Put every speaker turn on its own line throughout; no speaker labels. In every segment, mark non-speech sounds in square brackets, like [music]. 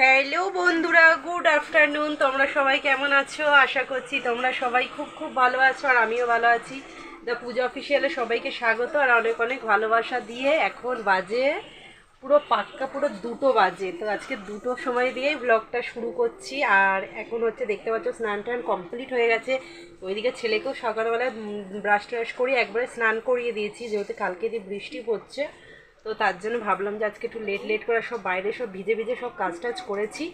Hello বন্ধুরা good afternoon তোমরা সবাই কেমন আছো? আশা করছি তোমরা সবাই খুব খুব ভালো আছো আর আমিও ভালো আছি। দ্য পূজা অফিসিয়ালে সবাইকে স্বাগত আর অনেক অনেক ভালোবাসা দিয়ে এখন বাজে পুরো পাক্কা, পুরো দুটো বাজে। তো আজকে দুটো সময় দিয়েই ব্লগটা শুরু করছি আর এখন হচ্ছে দেখতে পাচ্ছ স্নান টান কমপ্লিট হয়ে গেছে। ওইদিকে ছেলেকেও সকালবেলায় ব্রাশ ট্রাশ করিয়ে একবারে স্নান করিয়ে দিয়েছি, যেহেতু কালকে দিয়ে বৃষ্টি পড়ছে। তো তার জন্য ভাবলাম যে আজকে একটু লেট লেট করে সব বাইরে সব ভিজে ভিজে সব কাজ টাজ করেছি।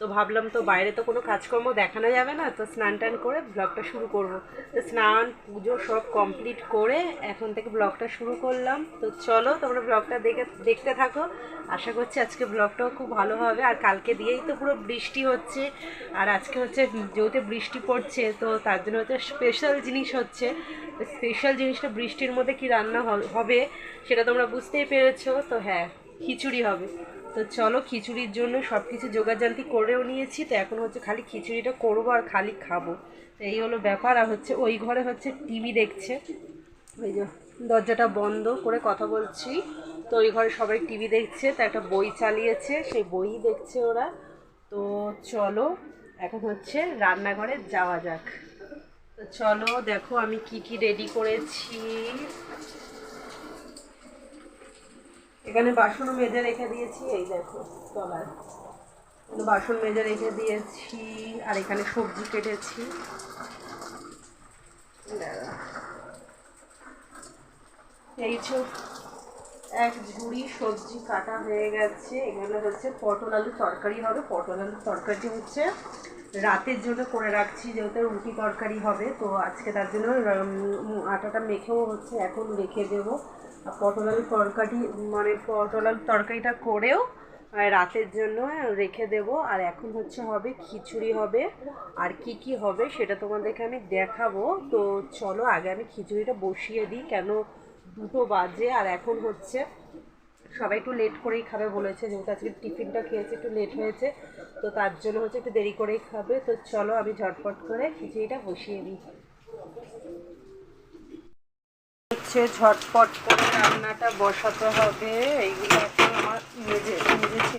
তো ভাবলাম তো বাইরে তো কোনো কাজকর্ম দেখানো যাবে না, তো স্নান টান করে ব্লগটা শুরু করব। তো স্নান, পুজো সব কমপ্লিট করে এখন থেকে ব্লগটা শুরু করলাম। তো চলো তোমরা ব্লগটা দেখে, দেখতে থাকো। আশা করছি আজকে ব্লগটাও খুব ভালো হবে। আর কালকে দিয়েই তো পুরো বৃষ্টি হচ্ছে। আর আজকে হচ্ছে যেহেতু বৃষ্টি পড়ছে, তো তার জন্য হচ্ছে স্পেশাল জিনিস হচ্ছে। স্পেশাল জিনিসটা বৃষ্টির মধ্যে কি রান্না হবে সেটা তোমরা বুঝতেই পেরেছ। তো হ্যাঁ খিচুড়ি হবে। তো চলো খিচুড়ির জন্য সব কিছু জোগাড়জান্তি করেও নিয়েছি, তো এখন হচ্ছে খালি খিচুড়িটা করব আর খালি খাব। তো এই হলো ব্যাপার, আর হচ্ছে ওই ঘরে হচ্ছে টিভি দেখছে। ওই যে দরজাটা বন্ধ করে কথা বলছি। তো ওই ঘরে সবাই টিভি দেখছে, তো একটা বই চালিয়েছে, সেই বই দেখছে ওরা। তো চলো, এখন হচ্ছে রান্নাঘরে যাওয়া যাক। তো চলো দেখো আমি কি কি রেডি করেছি। এখানে বাসন মেজে রেখে দিয়েছি, এই দেখো তলায়। বাসন মেজে রেখে দিয়েছি, আর এখানে সবজি কেটেছি। এই এক ঝুড়ি সবজি কাটা হয়ে গেছে। এখানে হচ্ছে পটল আলু তরকারি হবে। পটল আলু তরকারি হচ্ছে রাতের জন্য করে রাখছি, যেহেতু রুটি তরকারি হবে। তো আজকে তার জন্য আটাটা মেখেও হচ্ছে, এখন রেখে দেবো। পটল তরকারি মানে পটল আলু তরকারিটা করেও রাতের জন্য রেখে দেবো। আর এখন হচ্ছে হবে, খিচুড়ি হবে। আর কি কি হবে সেটা তোমাদেরকে আমি দেখাবো। তো চলো, আগে আমি খিচুড়িটা বসিয়ে দিই, কেন দুটো বাজে। আর এখন হচ্ছে, সবাই একটু লেট করেই খাবে বলেছে, যেহেতু আজকে টিফিনটা খেয়েছে, একটু লেট হয়েছে। তো তার জন্য হচ্ছে একটু দেরি করেই খাবে। তো চলো, আমি ঝটপট করে খিচুড়িটা বসিয়ে দিই। হচ্ছে ঝটপট করে রান্নাটা বসাতে হবে। এইগুলো এখন আমার মেজে মেজেছি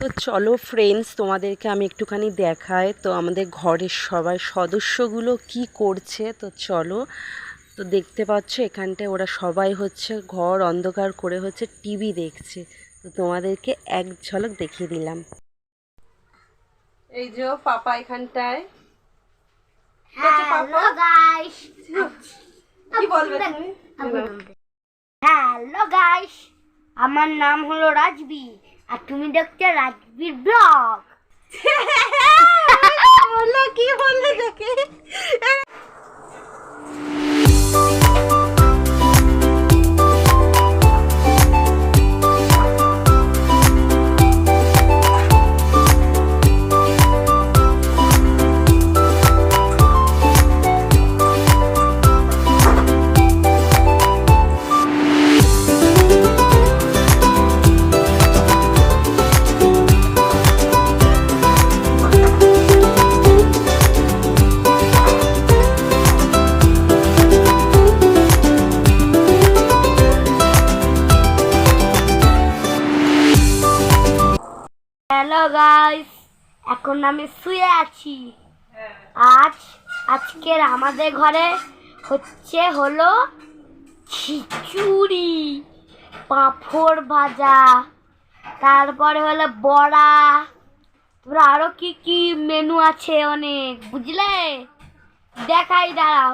তো চলো ফ্রেন্ডস তোমাদেরকে আমি একটুখানি দেখাই। তো আমাদের ঘরের সবাই সদস্যগুলো কি করছে? তো চলো। তো দেখতে পাচ্ছ এখানটায় ওরা সবাই হচ্ছে ঘর অন্ধকার করে হচ্ছে টিভি দেখছে। তো তোমাদেরকে এক ঝলক দেখিয়ে দিলাম। এই যে পাপা এখানটায়। কি বলবে তুমি?
হ্যালো গাইস আমার নাম হলো রাজবি আর তুমি দেখছ রাজবির ব্লগ [laughs] হ্যালো গাইস এখন আমি শুয়ে আছি। আজ, আজকের আমাদের ঘরে হচ্ছে হলো খিচুড়ি, পাঁপড় ভাজা, তারপরে হলো বড়া। তারপরে আরও কি কি মেনু আছে অনেক, বুঝলে? দেখাই, দাঁড়াও।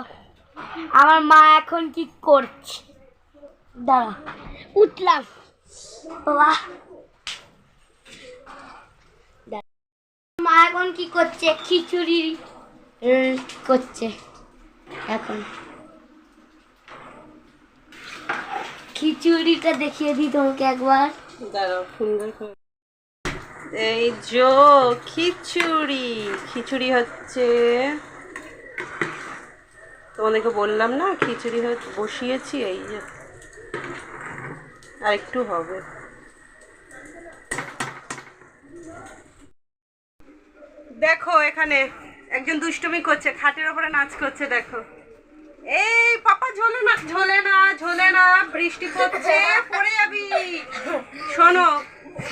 আমার মা এখন কি করছে? দাঁড়া উঠলাম। বাবা মা এখন কি করছে? খিচুড়ি করছে। এখন। খিচুড়িটা দেখিয়ে দিই তোমাকে একবার।
দাঁড়াও সুন্দর এই যো খিচুড়ি। খিচুড়ি হচ্ছে, তোমাদেরকে বললাম না, খিচুড়ি হচ্ছে, বসিয়েছি, এই যে। আর একটু হবে। দেখো এখানে একজন দুষ্টুমি করছে, খাটের ওপরে নাচ করছে, দেখো। এই, পাপা, ঝোলে না ঝোলে না ঝোলে না, বৃষ্টি পড়ছে, পড়ে যাবি। শোনো,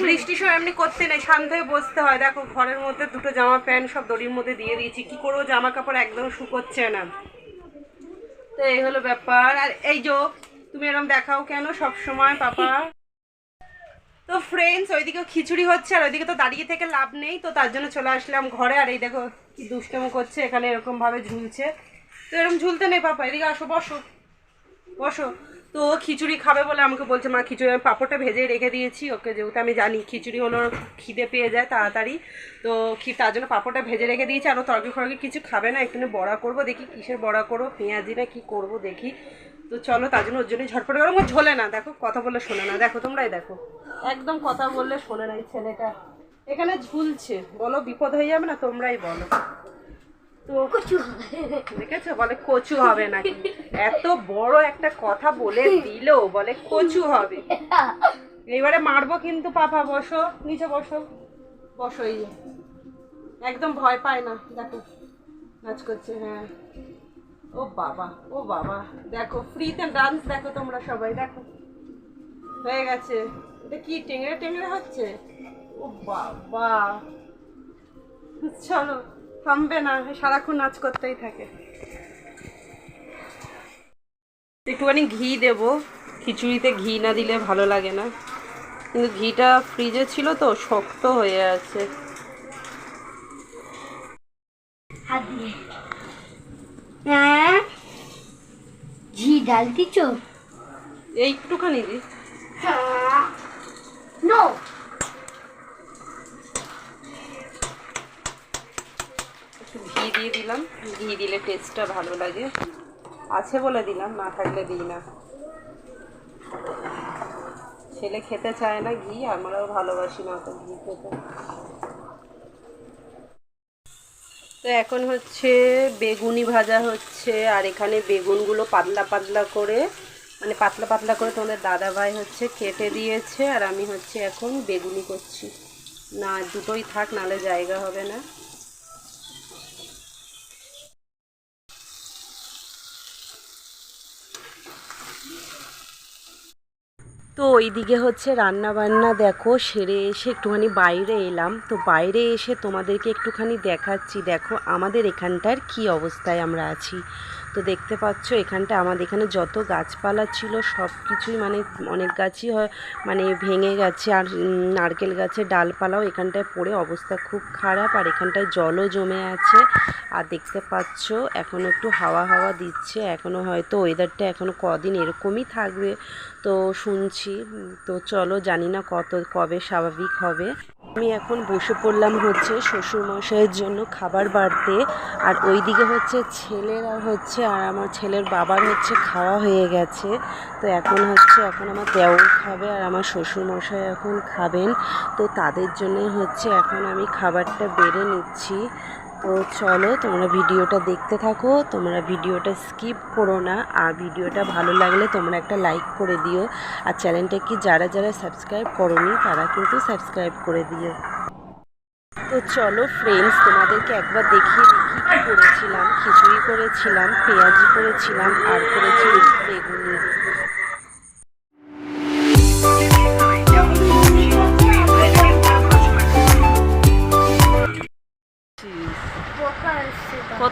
বৃষ্টি সময় এমনি করতে নেই, শান্ত হয়ে বসতে হয়। দেখো, ঘরের মধ্যে দুটো জামা প্যান্ট সব দড়ির মধ্যে দিয়ে দিয়েছি। কি করব জামা কাপড় একদম শুকোচ্ছে না। তো এই হলো ব্যাপার। আর এই যো, তুমি এরকম দেখাও কেন সব সময় পাপা? তো ফ্রেন্ডস ওইদিকে খিচুড়ি হচ্ছে আর ওইদিকে তো দাঁড়িয়ে থেকে লাভ নেই, তো তার জন্য চলে আসলাম ঘরে। আর এই দেখো কি দুষ্টমো করছে, এখানে এরকম ভাবে ঝুলছে। তো এরকম ঝুলতে নেই পাপা, এদিকে আসো, বসো। বসো। তো খিচুড়ি খাবে বলে আমাকে বলছে, মা, খিচুড়ি আমি পাঁপড়টা ভেজে রেখে দিয়েছি, ওকে যেহেতু আমি জানি খিচুড়ি হলো খিদে পেয়ে যায় তাড়াতাড়ি। তো খি তার জন্য পাঁপড়টা ভেজে রেখে দিয়েছি, আর ও তরকারি ফরকারি কিছু খাবে না একটু বড়া করব, দেখি কিসের বড়া করব, পেঁয়াজি না কি করব, দেখি। তো চলো তার জন্য ওর জন্যই ঝটপট করে। আমার ঝোলে না দেখো কথা বললে শোনে না। দেখো তোমরাই দেখো। একদম কথা বললে শোনে না এই ছেলেটা। এখানে ঝুলছে। বলো বিপদ হয়ে যাবে না? তোমরাই বলো। তো দেখেছ? বলে কচু হবে নাকি? এত বড় একটা কথা বলে দিল বলে কচু হবে। এইবারে মারবো কিন্তু পাপা বসো নিচে বসো। বসো এই একদম ভয় পায় না। দেখো নাচ করছে হ্যাঁ। ও বাবা ও বাবা। দেখো ফ্রিতে ডান্স দেখো তোমরা সবাই, দেখো। হয়ে গেছে। এটা কি টেংরে টেংরে হচ্ছে? ও বাবা। চলো, থামবে না, সারাক্ষণ নাচ করতেই থাকে। একটুখানি ঘি দেব। খিচুড়িতে ঘি না দিলে ভালো লাগে না। কিন্তু ঘিটা ফ্রিজে ছিল তো, শক্ত হয়ে আছে।
হাত দিয়ে। ঘি ডাল দিছো?
এইটুখানি দি।
হ্যাঁ। নো।
একটু ঘি দিয়ে দিলাম। ঘি দিলে টেস্টটা ভালো লাগে। আছে বলে দিলাম না থাকলে দিই না। ছেলে খেতে চায় না ঘি আমরাও ভালোবাসি না তো ঘি খেতে। তো এখন হচ্ছে বেগুনি ভাজা হচ্ছে, আর এখানে বেগুনগুলো পাতলা পাতলা করে মানে পাতলা পাতলা করে তোমাদের দাদা ভাই হচ্ছে কেটে দিয়েছে, আর আমি হচ্ছে এখন বেগুনি করছি। না, দুটোই থাক, নালে জায়গা হবে না। তো ওইদিকে হচ্ছে রান্না বান্না দেখো, সেরে এসে একটুখানি বাইরে এলাম। তো বাইরে এসে তোমাদেরকে একটুখানি দেখাচ্ছি। দেখো আমাদের এখানটার কি অবস্থায় আমরা আছি। তো দেখতে পাচ্ছ এখানটা আমাদের এখানে যত গাছপালা ছিল, সব কিছুই মানে অনেক গাছই মানে ভেঙে গেছে। আর নারকেল গাছের ডালপালাও এখানটায় পড়ে, অবস্থা খুব খারাপ। আর এখানটায় জলও জমে আছে। আর দেখতে পাচ্ছ এখন একটু হাওয়া হাওয়া দিচ্ছে। এখনও হয়তো ওয়েদারটা এখনও কদিন এরকমই থাকবে। তো শুনছি উম, তো চলো জানি না কত কবে স্বাভাবিক হবে। আমি এখন বসে পড়লাম হচ্ছে শ্বশুরমশাইয়ের জন্য খাবার বাড়তে। আর ওইদিকে হচ্ছে ছেলেরা হচ্ছে আর আমার ছেলের বাবার হচ্ছে খাওয়া হয়ে গেছে। তো এখন হচ্ছে এখন আমার দেওর খাবে আর আমার শ্বশুরমশাই এখন খাবেন। তো তাদের জন্য হচ্ছে এখন আমি খাবারটা বেড়ে নিচ্ছি। তো চলো তোমরা ভিডিওটা দেখতে থাকো, তোমরা ভিডিওটা স্কিপ করো না, আর ভিডিওটা ভালো লাগলে তোমরা একটা লাইক করে দিও। আর চ্যানেলটা কি যারা যারা সাবস্ক্রাইব করোনি, তারা কিন্তু সাবস্ক্রাইব করে দিও। তো চলো ফ্রেন্ডস তোমাদেরকে একবার দেখিয়ে দেখি কী করেছিলাম। খিচুড়ি করেছিলাম, পেঁয়াজি করেছিলাম, আর করেছি বেগুনি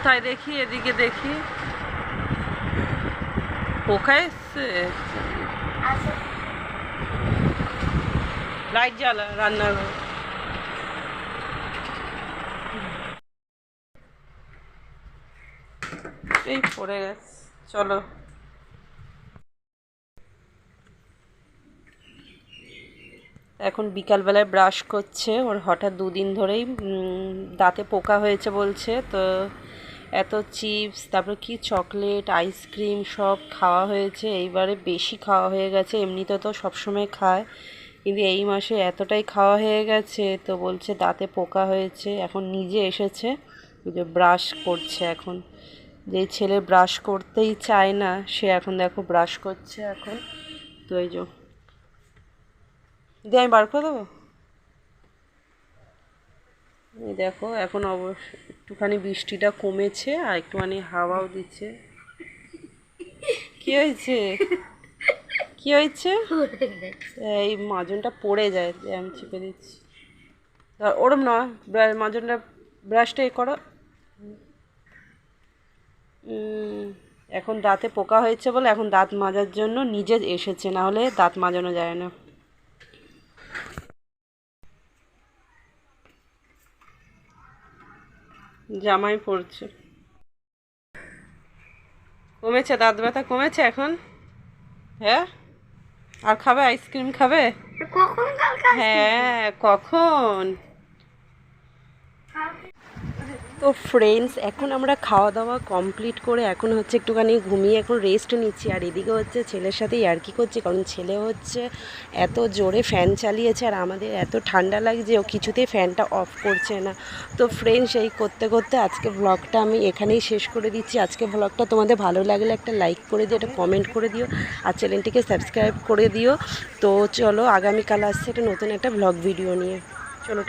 কোথায় দেখি? এদিকে দেখি। পোকা এসছে
আসো।
লাইট জ্বালা রান্নাঘর এই পড়ে গেছে। চলো। এখন বিকালবেলায় ব্রাশ করছে। ওর হঠাৎ দুদিন ধরেই দাঁতে পোকা হয়েছে বলছে। তো এত চিপস, তারপর কি চকলেট, আইসক্রিম সব খাওয়া হয়েছে। এইবারে বেশি খাওয়া হয়ে গেছে, এমনিতে তো সবসময় খায়। কিন্তু এই মাসে এতটাই খাওয়া হয়ে গেছে, তো বলছে দাঁতে পোকা হয়েছে, এখন নিজে এসেছে। যে ব্রাশ করছে এখন। যে ছেলে ব্রাশ করতেই চায় না, সে এখন দেখো ব্রাশ করছে এখন। তো এই যে। দিয়ে আমি বার করে দেবো? দেখো, এখন অবশ্য একটুখানি বৃষ্টিটা কমেছে আর একটুখানি হাওয়াও দিচ্ছে। কি হয়েছে? কি হয়েছে? এই মাজনটা পড়ে যায় আমি চিপে দিচ্ছি। ওরম না, ব্রা- মাজনটা ব্রাশটা এ করো। এখন দাঁতে পোকা হয়েছে বলে এখন দাঁত মাজার জন্য নিজে এসেছে, না হলে দাঁত মাজানো যায় না। জামাই পড়ছে কমেছে দাঁত ব্যথা কমেছে এখন? হ্যাঁ? আর খাবে? আইসক্রিম খাবে?
কখন
হ্যাঁ কখন? তো ফ্রেন্ডস এখন আমরা খাওয়া দাওয়া কমপ্লিট করে এখন হচ্ছে একটুখানি ঘুমিয়ে এখন রেস্ট নিচ্ছি। আর এদিকে হচ্ছে ছেলের সাথে ইয়ার্কি করছি, কারণ ছেলে হচ্ছে এত জোরে ফ্যান চালিয়েছে আর আমাদের এত ঠান্ডা লাগছে, ও কিছুতেই ফ্যানটা অফ করছে না। তো ফ্রেন্ডস এই করতে করতে আজকে ব্লগটা আমি এখানেই শেষ করে দিচ্ছি। আজকে ব্লগটা তোমাদের ভালো লাগলে একটা লাইক করে দিও, একটা কমেন্ট করে দিও, আর চ্যানেলটিকে সাবস্ক্রাইব করে দিও। তো চলো, আগামীকাল আসছে একটা নতুন একটা ব্লগ ভিডিও নিয়ে। চলো